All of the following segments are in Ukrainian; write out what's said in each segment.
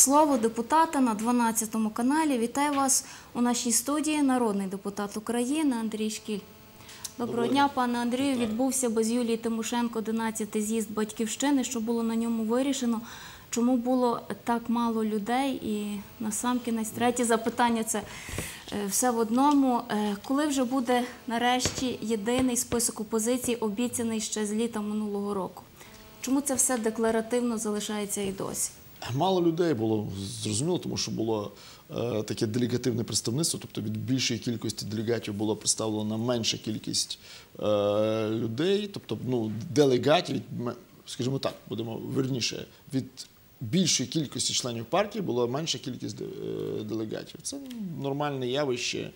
слово депутата на 12 каналі. Вітаю вас у нашій студії. Народний депутат України Андрій Шкіль. Доброго дня, пане Андрію. Відбувся без Юлії Тимошенко 11-й з'їзд батьківщини. Що було на ньому вирішено? Чому було так мало людей? І насамкінець третє запитання це е, все в одному. Е, Коли вже буде нарешті єдиний список опозиції, обіцяний ще з літа минулого року? Чому це все декларативно залишається і досі? Мало людей було зрозуміло, тому що було е, таке делегативне представництво, тобто від більшої кількості делегатів було представлена менша кількість е, людей, тобто ну, делегатів, скажімо так, будемо верніше, від більшої кількості членів партії була менша кількість е, делегатів. Це нормальне явище.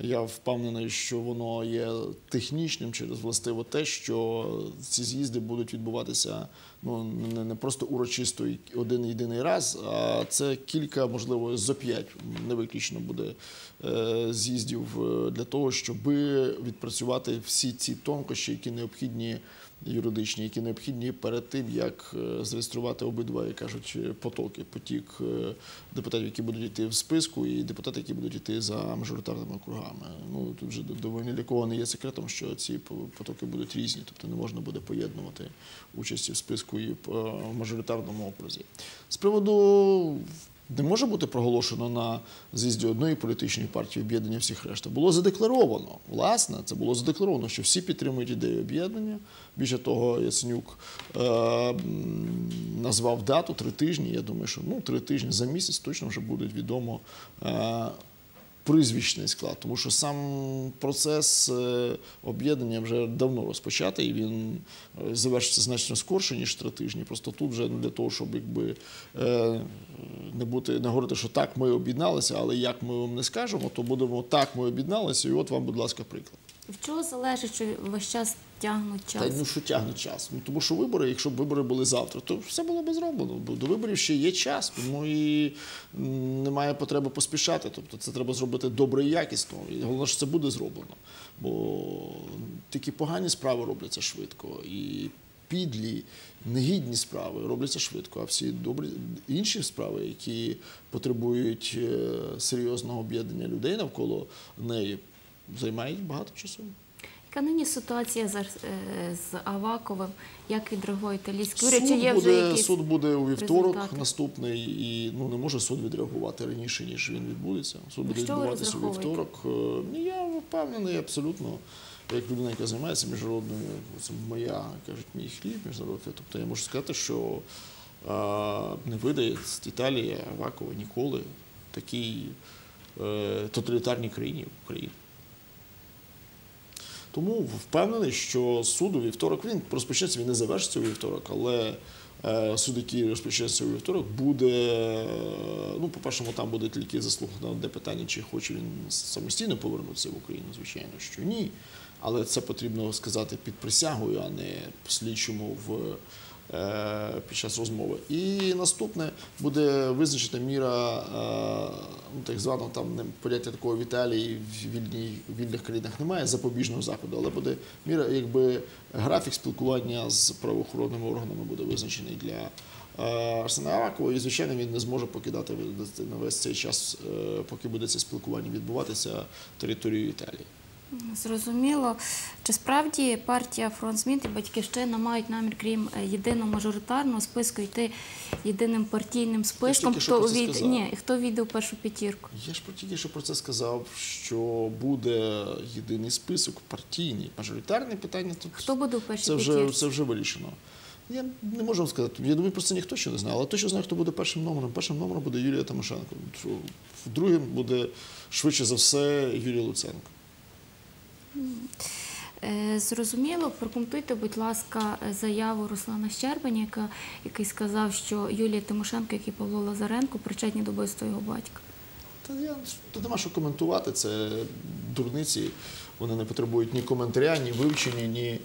Я впевнений, що воно є технічним через властиво те, що ці з'їзди будуть відбуватися ну не, не просто урочисто один єдиний раз, а це кілька, можливо, зо п'ять не виключно буде е, з'їздів е, для того, щоб відпрацювати всі ці тонкощі, які необхідні юридичні, які необхідні перед тим, як е, зареєструвати обидва, як кажуть, потоки, потік депутатів, які будуть йти в списку, і депутати, які будуть йти за мажоритарними округами. Ну тут вже доволі для кого не є секретом, що ці потоки будуть різні, тобто не можна буде поєднувати участі в списку в е, мажоритарному окрузі. З приводу не може бути проголошено на з'їзді одної політичної партії об'єднання всіх решта. Було задекларовано. Власне, це було задекларовано, що всі підтримують ідею об'єднання. Більше того, Яценюк е, назвав дату три тижні. Я думаю, що ну три тижні за місяць точно вже буде відомо. Е, Прізвищний склад, тому що сам процес е, об'єднання вже давно розпочатий, він е, завершиться значно скорше, ніж три тижні. Просто тут вже для того, щоб якби е, не бути не говорити, що так ми об'єдналися, але як ми вам не скажемо, то будемо так, ми об'єдналися, і от вам, будь ласка, приклад. В чого залежить, що весь час тягнуть час? Та ну що тягне час? Ну тому що вибори, якщо б вибори були завтра, то все було б зроблено. Бо до виборів ще є час, тому і немає потреби поспішати. Тобто це треба зробити добре і якісно. І головне, що це буде зроблено. Бо тільки погані справи робляться швидко. І підлі, негідні справи робляться швидко, а всі добрі інші справи, які потребують е, серйозного об'єднання людей навколо неї, займають багато часу. Яка нині ситуація з, е, з Аваковим? Як відреагує італійський уряд? Чи Суд є вже буде, якісь суд буде у вівторок результати? наступний, і ну не може суд відреагувати раніше, ніж він відбудеться. Суд буде що відбуватися у вівторок. Е, ну, Я впевнений абсолютно, як людина, яка займається міжнародною, це моя кажуть, мій хліб міжнародний. Тобто я можу сказати, що е, не видає Італія Авакова ніколи такій тоталітарній країні Україні. Тому впевнений, що суд у вівторок він розпочнеться, він не завершиться у вівторок, але е, суд, який розпочнеться у вівторок, буде. Ну, по-перше, там буде тільки заслухано одне питання, чи хоче він самостійно повернутися в Україну, звичайно, що ні. Але це потрібно сказати під присягою, а не слідчому в. Е, Під час розмови. І наступне буде визначена міра, е, ну так званого там поняття такого в Італії в вільній вільних країнах немає запобіжного заходу, але буде міра, якби графік спілкування з правоохоронними органами буде визначений для е, Арсена Авакова. І звичайно він не зможе покидати на весь цей час, поки буде це спілкування відбуватися територію Італії. Зрозуміло. Чи справді партія Фронт Змін і Батьківщина мають намір, крім е, єдиного мажоритарного списку, йти єдиним партійним списком? що увійде- Ні, хто війде в першу п'ятірку? Я ж тільки що про це сказав, що буде єдиний список партійний, мажоритарне питання. Тут Хто буде в першій це вже, п'ятірці? це вже вирішено. Я не можу вам сказати. Я думаю, про це ніхто ще не знає, але точно знаю, хто буде першим номером. Першим номером буде Юлія Тимошенко. Другим буде швидше за все Юрій Луценко. Е, Зрозуміло, прокоментуйте, будь ласка, заяву Руслана Щербаня, який сказав, що Юлія Тимошенко, як і Павло Лазаренко, причетні до вбивства його батька. Та я тут нема що коментувати. Це дурниці. Вони не потребують ні коментаря, ні вивчення, ні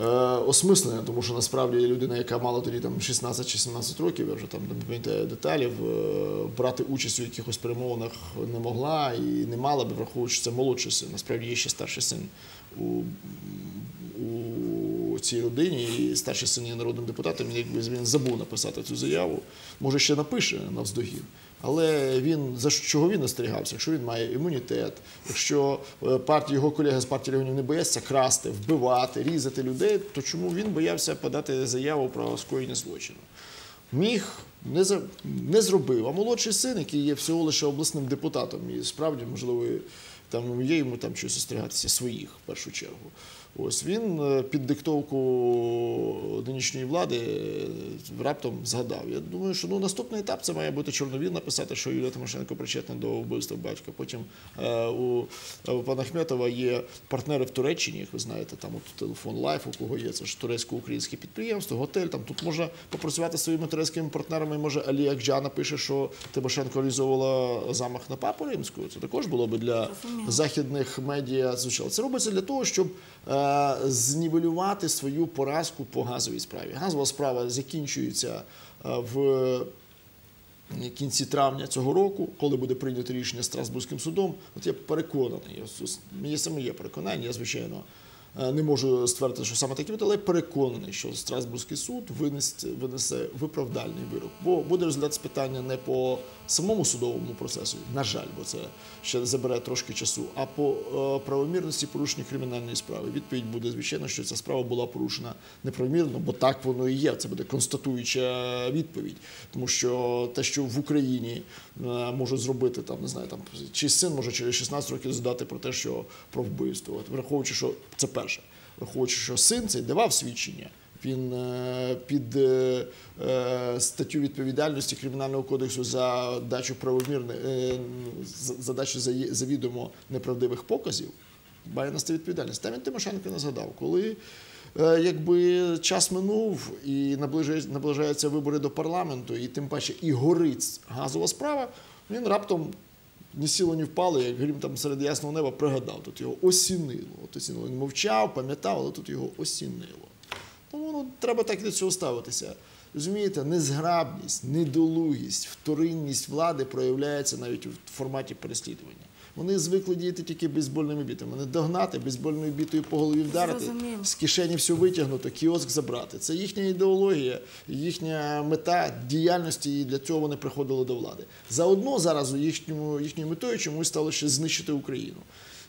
е, осмислення, тому що насправді людина, яка мала тоді там 16 чи 17 років, я вже там не пам'ятаю деталів, е, брати участь у якихось перемовинах не могла і не мала би, враховуючи це молодший син. Насправді є ще старший син у, у цій родині, і старший син є народним депутатом. Якби він забув написати цю заяву, може ще напише навздогін. Але він за чого він остерігався? Якщо він має імунітет, якщо е, партії його колеги з партії регіонів не бояться красти, вбивати, різати людей, то чому він боявся подати заяву про скоєння злочину? Міг не за не зробив. А молодший син, який є всього лише обласним депутатом, і справді можливо там є йому там щось остерігатися своїх в першу чергу. Ось він е, під диктовку нинішньої влади е, раптом згадав. Я думаю, що ну наступний етап це має бути чорновіл написати, що Юлія Тимошенко причетна до вбивства батька. Потім е, у, у пана Хметова є партнери в Туреччині, як ви знаєте, там от телефон Лайф, у кого є це ж турецько-українське підприємство, готель. Там тут можна попрацювати своїми турецькими партнерами. Може, Алі Акджана пише, що Тимошенко реалізовувала замах на папу римську. Це також було би для західних медіа звучало. Це робиться для того, щоб е, знівелювати свою поразку по газовій справі. Газова справа закінчується е, в кінці травня цього року, коли буде прийнято рішення Страсбурзьким судом. От я переконаний, мені саме є переконання, я звичайно. Е, Не можу ствердити, що саме такі, але переконаний, що Страсбурзький суд винесе, винесе виправдальний вирок. Бо буде розглядатися питання не по самому судовому процесу, на жаль, бо це ще забере трошки часу, а по е, правомірності порушення кримінальної справи. Відповідь буде, звичайно, що ця справа була порушена неправомірно, бо так воно і є. Це буде констатуюча відповідь. Тому що те, що в Україні можуть зробити там, не знаю, там чи син може через 16 років здати про те, що про вбивство. От, враховуючи, що це перше, враховуючи, що син цей давав свідчення. Він е, під е, е, статтю відповідальності Кримінального кодексу за дачу правомірних е, за, завідомо неправдивих показів має нести відповідальність. Та він Тимошенко не згадав, коли е, якби час минув і наближаються вибори до парламенту, і тим паче і горить газова справа, він раптом ні сіло, ні впало, як грім там серед ясного неба пригадав. Тут його осінило. От осінило. Він мовчав, пам'ятав, але тут його осінило. Тому ну, треба так до цього ставитися. Розумієте, незграбність, недолугість, вторинність влади проявляється навіть у форматі переслідування. Вони звикли діяти тільки бейсбольними бітами. Не догнати, бейсбольною бітою по голові вдарити, Зрозуміло. з кишені все витягнути, кіоск забрати. Це їхня ідеологія, їхня мета діяльності, і для цього вони приходили до влади. Заодно зараз їхньою, їхньою метою чомусь стало ще знищити Україну.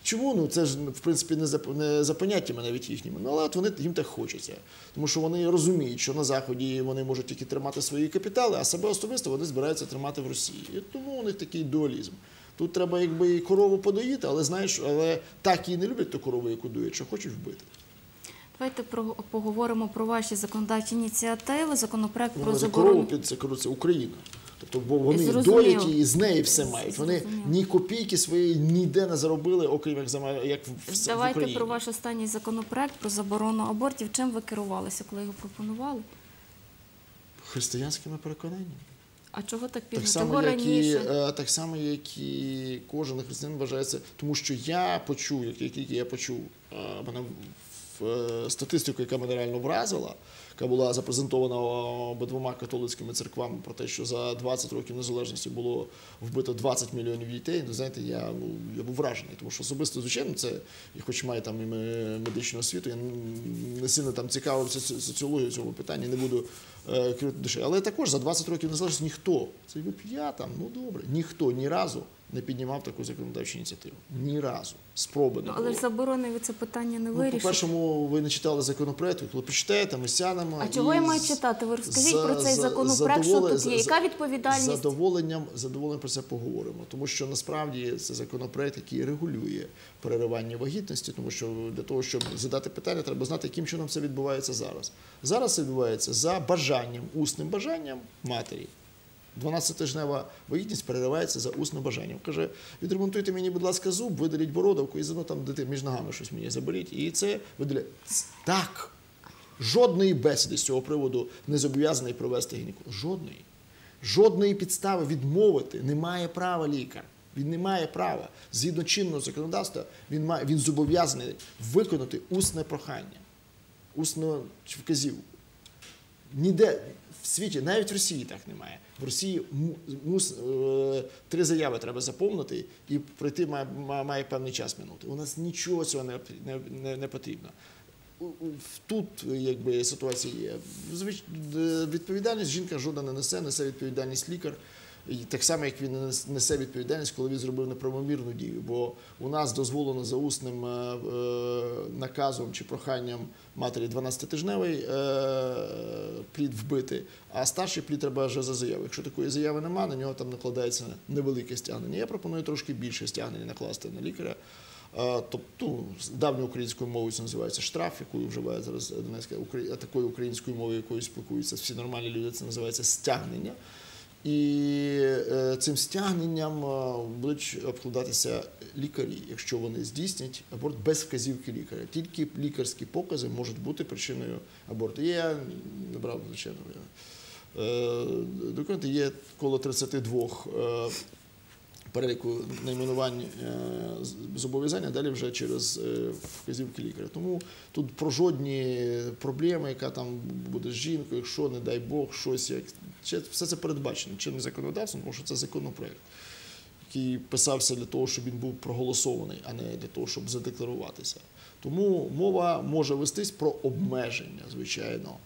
Чому? Ну це ж в принципі не за не за поняттями навіть їхніми. Ну але от вони їм так хочеться. Тому що вони розуміють, що на заході вони можуть тільки тримати свої капітали, а себе особисто вони збираються тримати в Росії. І тому у них такий дуалізм. Тут треба якби і корову подоїти, але знаєш, але так її не люблять ту корову, яку доїть, що хочуть вбити. Давайте про, поговоримо про ваші законодавчі ініціативи, законопроект про Вона за корову під це це Україна. Тобто, бо вони доять її, з неї все мають. Вони ні копійки своєї ніде не заробили, окрім як за як в, в, в Давайте Україні. про ваш останній законопроект про заборону абортів. Чим ви керувалися, коли його пропонували? християнськими переконаннями. А чого так пізно? Так само, Чого як і, раніше? е, так само, як і кожен християнин вважається, тому що я почув, як тільки я почув е, мене статистику, яка мене реально вразила, яка була запрезентована обидвома католицькими церквами про те, що за 20 років незалежності було вбито 20 мільйонів дітей. Ну знаєте, я ну я був вражений, тому що особисто, звичайно, це і хоч маю там і ме- медичну освіту, я не сильно там цікавився соці- соціологією цього питання, не буду е, крити душі. Але також за 20 років незалежності ніхто, це ви я там, ну добре, ніхто ні разу не піднімав таку законодавчу ініціативу. Ні разу. Спроби не Ну, але було. ж заборони ви це питання не Ну, по-першому, ви не читали законопроект, коли почитаєте, ми сядемо. А чого я маю читати? Ви розкажіть за- про цей за- законопроект, що тут є? Яка відповідальність? Задоволенням, задоволенням про це поговоримо. Тому що насправді це законопроект, який регулює переривання вагітності, тому що для того, щоб задати питання, треба знати, яким чином це відбувається зараз. Зараз це відбувається за бажанням, усним бажанням матері. 12-тижнева вагітність переривається за усним бажанням. Каже, відремонтуйте мені, будь ласка, зуб, видаліть бородавку і заодно там дитину між ногами щось мені заберіть. І це видаляє. Так. Жодної бесіди з цього приводу не зобов'язаний провести гінеколог. Жодної. Жодної підстави відмовити не має права лікар. Він не має права. Згідно чинного законодавства, він має він зобов'язаний виконати усне прохання, усну вказівку. Ніде в світі, навіть в Росії так немає. В Росії мус, е, три заяви треба заповнити і пройти має, має, певний час минути. У нас нічого цього не, не, не, потрібно. тут якби ситуація є. Е, Відповідальність жінка жодна не несе, несе відповідальність лікар. І так само, як він несе відповідальність, коли він зробив неправомірну дію. Бо у нас дозволено за усним е, е, наказом чи проханням матері 12-тижневий е, плід вбити, а старший плід треба вже за заяву. Якщо такої заяви немає, на нього там накладається невелике стягнення. Я пропоную трошки більше стягнення накласти на лікаря. Тобто давньою українською мовою це називається штраф, якою вживає зараз Донецька такою українською мовою, якою спілкуються всі нормальні люди. Це називається стягнення. І е, цим стягненням е, будуть обкладатися лікарі, якщо вони здійснять аборт без вказівки лікаря. Тільки лікарські покази можуть бути причиною аборту. Я не брав, звичайно. е, Документи є коло 32 е, переліку найменувань е, з- зобов'язання, далі вже через вказівки лікаря. Тому тут про жодні проблеми, яка там буде з жінкою, якщо, не дай Бог, щось як все це передбачено чинним законодавством, тому що це законопроект, який писався для того, щоб він був проголосований, а не для того, щоб задекларуватися. Тому мова може вестись про обмеження, звичайно.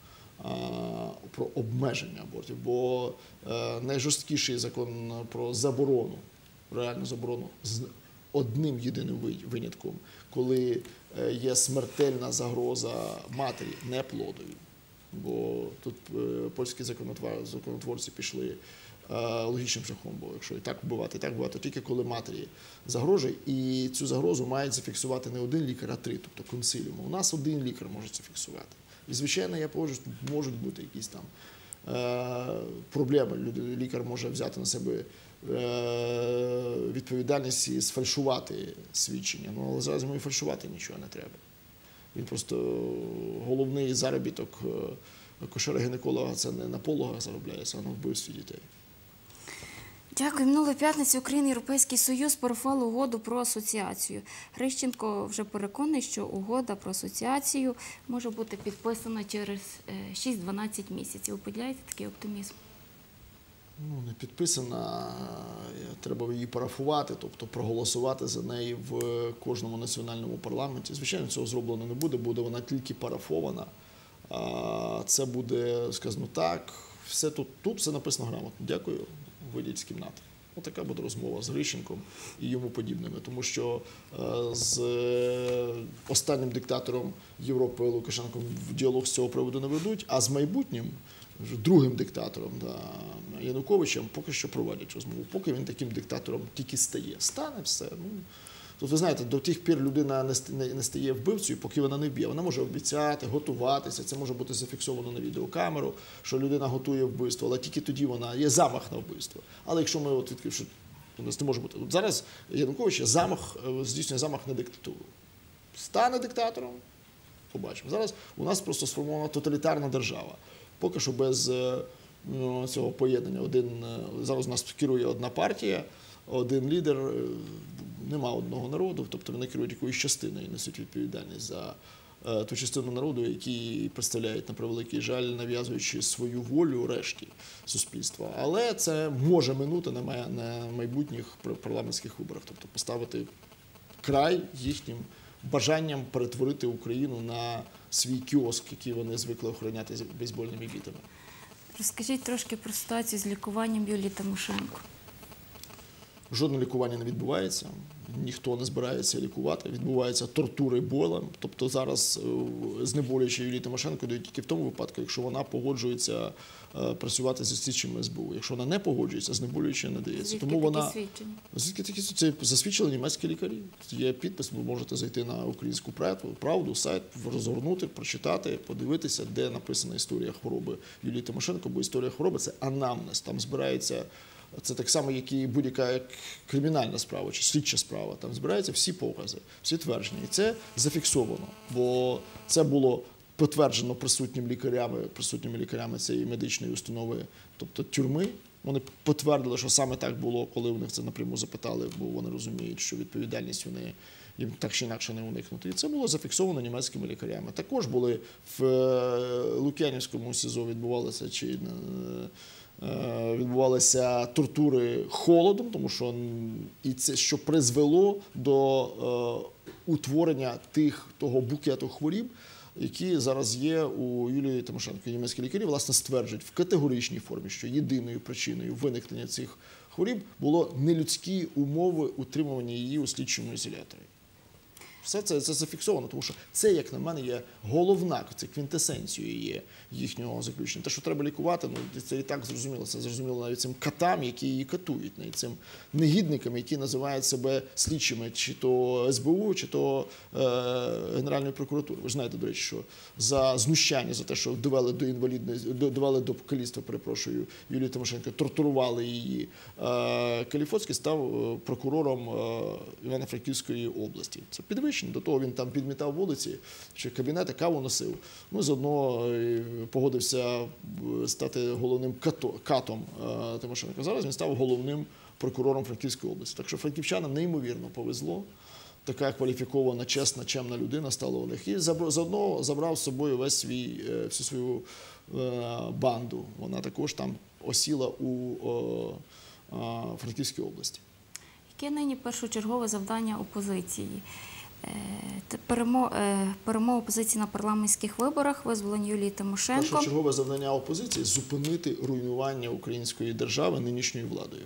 Про обмеження абортів, бо е, найжорсткіший закон про заборону реальну заборону з одним єдиним винятком, коли е, є смертельна загроза матері неплодові. Бо тут е, польські законотворці пішли е, логічним шляхом, бо якщо і так вбивати, і так вбивати, тільки коли матері загрожує, і цю загрозу мають зафіксувати не один лікар, а три, тобто консиліум. У нас один лікар може це фіксувати. І, звичайно, я погоджуюсь, можуть бути якісь там е, проблеми. Лікар може взяти на себе відповідальність і сфальшувати свідчення. Ну, але зараз йому і фальшувати нічого не треба. Він просто головний заробіток е, кошера-гінеколога це не на пологах заробляється, а на вбивстві дітей. Дякую. Минулої п'ятниці Україна Європейський Союз порифували угоду про асоціацію. Грищенко вже переконаний, що угода про асоціацію може бути підписана через е, 6-12 місяців. Ви такий оптимізм? Ну, не підписана, е, треба її парафувати, тобто проголосувати за неї в кожному національному парламенті. Звичайно, цього зроблено не буде, буде вона тільки парафована. Це буде сказано так. Все тут, тут все написано грамотно. Дякую, вийдіть з кімнати. Отака буде розмова з Грищенком і йому подібними, тому що е, з е, останнім диктатором Європи Лукашенком в діалог з цього приводу не ведуть, а з майбутнім другим диктатором да, Януковичем поки що проводять розмову. Поки він таким диктатором тільки стає. Стане все. Ну, Тут ви знаєте, до тих пір людина не ст- не- не стає вбивцею, поки вона не вб'є. Вона може обіцяти, готуватися. Це може бути зафіксовано на відеокамеру, що людина готує вбивство, але тільки тоді вона є замах на вбивство. Але якщо ми от відкрив, у нас не може бути. От зараз Янукович є замах, е, здійснює замах на диктатуру. Стане диктатором, побачимо. Зараз у нас просто сформована тоталітарна держава. Поки що без е, ну, цього поєднання. Один е, зараз нас керує одна партія, один лідер, е, нема одного народу, тобто вони керують якоюсь частиною і несуть відповідальність за ту частину народу, які представляють на превеликий жаль, нав'язуючи свою волю решті суспільства. Але це може минути на майбутніх пар- парламентських виборах, тобто поставити край їхнім бажанням перетворити Україну на свій кіоск, який вони звикли охороняти бейсбольними бітами. Розкажіть трошки про ситуацію з лікуванням Юлії Тимошенко. Жодне лікування не відбувається, ніхто не збирається лікувати. Відбуваються тортури болем. Тобто зараз е, знеболюючи Юлії Тимошенко дають тільки в тому випадку, якщо вона погоджується е, працювати зі слідчими СБУ. Якщо вона не погоджується, знеболюючи не дається. Звідки Тому вона свідчення? Звідки такі це засвідчили німецькі лікарі? Є підпис, ви можете зайти на українську правду, правду, сайт, розгорнути, прочитати, подивитися, де написана історія хвороби Юлії Тимошенко, бо історія хвороби це анамнез. Там збирається. Це так само, як і будь-яка як кримінальна справа чи слідча справа. Там збираються всі покази, всі твердження. І це зафіксовано, бо це було підтверджено присутнім лікарями, присутніми лікарями цієї медичної установи, тобто тюрми. Вони підтвердили, що саме так було, коли в них це напряму запитали, бо вони розуміють, що відповідальність вони їм так чи інакше не уникнути. І це було зафіксовано німецькими лікарями. Також були в е, Лук'янівському СІЗО відбувалися чи е, відбувалися тортури холодом, тому що і це що призвело до е, утворення тих того букету хворіб, які зараз є у Юлії Тимошенко. Німецькі лікарі власне стверджують в категоричній формі, що єдиною причиною виникнення цих хворіб було нелюдські умови утримування її у слідчому ізоляторі. Все це, це зафіксовано, тому що це, як на мене, є головна це квінтесенцією є їхнього заключення. Те, що треба лікувати, ну це і так зрозуміло. Це зрозуміло навіть цим катам, які її катують, навіть цим негідникам, які називають себе слідчими, чи то СБУ, чи то е, Генеральної прокуратури. Ви знаєте, до речі, що за знущання, за те, що довели до інвалідності, довели до каліцтва, перепрошую, Юлію Тимошенко, тортурували її. Е, Каліфоцький став е, прокурором е, Івано-Франківської області. Це підвищення. До того він там підмітав вулиці, чи кабінети каву носив. Ну, заодно е, погодився е, стати головним като- катом е, Тимошенко. Зараз він став головним прокурором Франківської області. Так що франківчанам неймовірно повезло. Така кваліфікована, чесна, чемна людина стала у них. І заодно забрав з собою весь свій, всю свою банду. Вона також там осіла у Франківській області. Яке нині першочергове завдання опозиції? Е, е, Перемога опозиції на парламентських виборах, визволення Юлії Тимошенко. Першочергове завдання опозиції зупинити руйнування української держави нинішньою владою.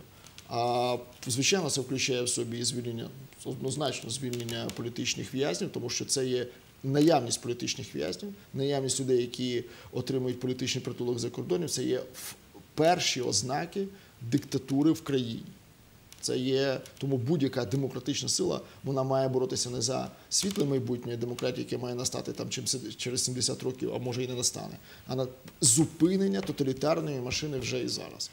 А звичайно, це включає в собі звільнення однозначно звільнення політичних в'язнів, тому що це є наявність політичних в'язнів, наявність людей, які отримують політичний притулок за кордоном. Це є перші ознаки диктатури в країні. Це є тому будь-яка демократична сила вона має боротися не за світле майбутнє демократії, яке має настати там чим через 70 років, а може і не настане, а на зупинення тоталітарної машини вже і зараз.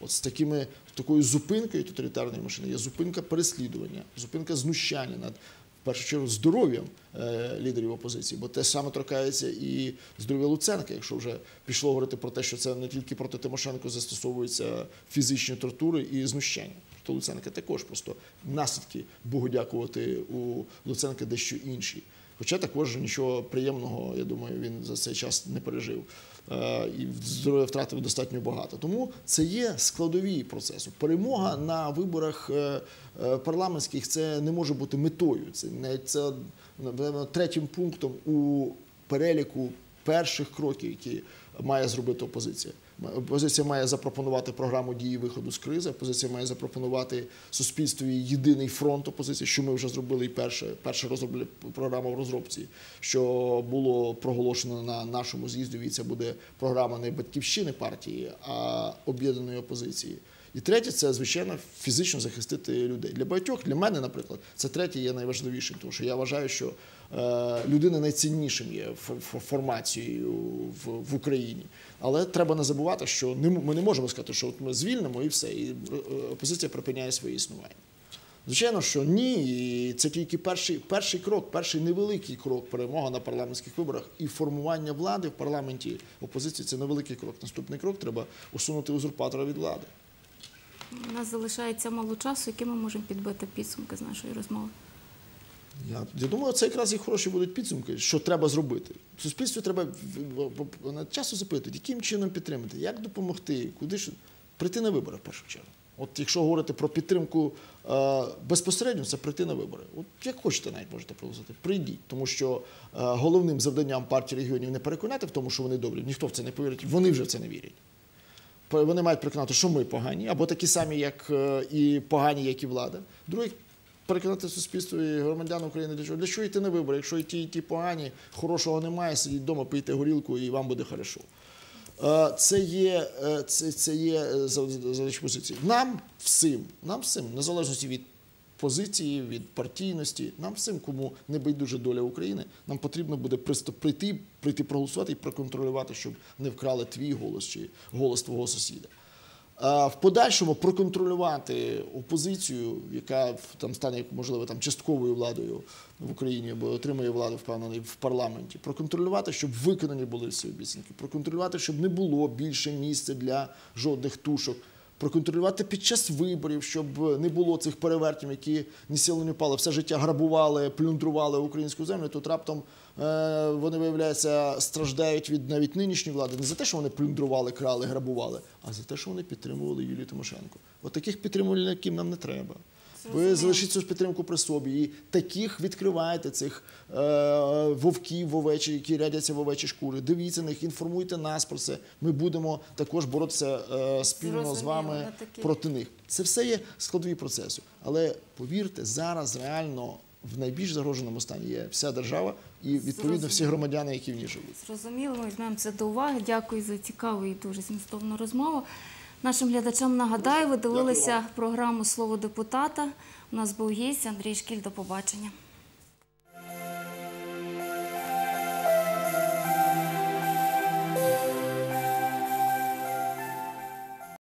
От з такими такою зупинкою тоталітарної машини є зупинка переслідування, зупинка знущання над в першу чергу здоров'ям е, лідерів опозиції, бо те саме торкається і здоров'я Луценка, якщо вже пішло говорити про те, що це не тільки проти Тимошенко застосовуються фізичні тортури і знущання. Проти Луценка також просто наслідки Богу дякувати у Луценка дещо інші. Хоча також нічого приємного, я думаю, він за цей час не пережив. Е, І здоров'я втратив достатньо багато. Тому це є складові процесу. Перемога на виборах е, е, парламентських це не може бути метою. Це не це третім пунктом у переліку перших кроків, які має зробити опозиція. Опозиція має запропонувати програму дії виходу з кризи. Опозиція має запропонувати суспільству єдиний фронт опозиції, що ми вже зробили і перше, перша розробля програма в розробці, що було проголошено на нашому з'їзді. І це буде програма не батьківщини партії, а об'єднаної опозиції. І третє, це звичайно фізично захистити людей. Для багатьох, для мене, наприклад, це третє є найважливішим, тому що я вважаю, що е, людина найціннішим є фо- фо- формацією в, Україні. Але треба не забувати, що ми не можемо сказати, що от ми звільнимо і все, і е, опозиція припиняє своє існування. Звичайно, що ні, і це тільки перший, перший крок, перший невеликий крок перемога на парламентських виборах і формування влади в парламенті опозиції це невеликий крок. Наступний крок треба усунути узурпатора від влади. У нас залишається мало часу, який ми можемо підбити підсумки з нашої розмови. Я, я думаю, це якраз і хороші будуть підсумки, що треба зробити. Суспільству треба на часу запитати, яким чином підтримати, як допомогти, куди ж прийти на вибори в першу чергу. От якщо говорити про підтримку е, безпосередньо, це прийти на вибори. От як хочете, навіть можете проголосувати. Прийдіть, тому що е, головним завданням партії регіонів не переконати в тому, що вони добрі. Ніхто в це не повірить. Вони вже в це не вірять. Вони мають переконати, що ми погані, або такі самі, як е, і погані, як і влада. Друге, переконати суспільство і громадян України для чого? Для чого йти на вибори? Якщо і ті, і ті погані, хорошого немає, сидіть вдома, пийте горілку і вам буде хорошо. Е, Це є, е, це, це є за, за- за- позиції. Нам всім, нам всім, незалежності від позиції, від партійності, нам всім, кому не байдуже доля України, нам потрібно буде прийти, прийти проголосувати і проконтролювати, щоб не вкрали твій голос чи голос твого сусіда. В подальшому проконтролювати опозицію, яка там стане можливо там частковою владою в Україні або отримує владу впевнений в парламенті. Проконтролювати, щоб виконані були всі обіцянки, проконтролювати, щоб не було більше місця для жодних тушок. Проконтролювати під час виборів, щоб не було цих перевертів, які ні сіли не пали, все життя грабували, плюндрували українську землю. Тут раптом е, вони, виявляється, страждають від навіть нинішньої влади не за те, що вони плюндрували, крали, грабували, а за те, що вони підтримували Юлію Тимошенко. От таких підтримувальників нам не треба. Ви Зрозуміло. залишіть цю підтримку при собі. І таких відкривайте цих е, вовків в овечі, які рядяться в овечі шкури. Дивіться на них, інформуйте нас про це. Ми будемо також боротися е, спільно з вами проти них. Це все є складові процеси. Але повірте, зараз реально в найбільш загроженому стані є вся держава і відповідно всі громадяни, які в ній живуть. Зрозуміло, ми візьмемо це до уваги. Дякую за цікаву і дуже змістовну розмову. Нашим глядачам нагадаю, ви дивилися програму Слово депутата. У нас був гість Андрій Шкіль. До побачення.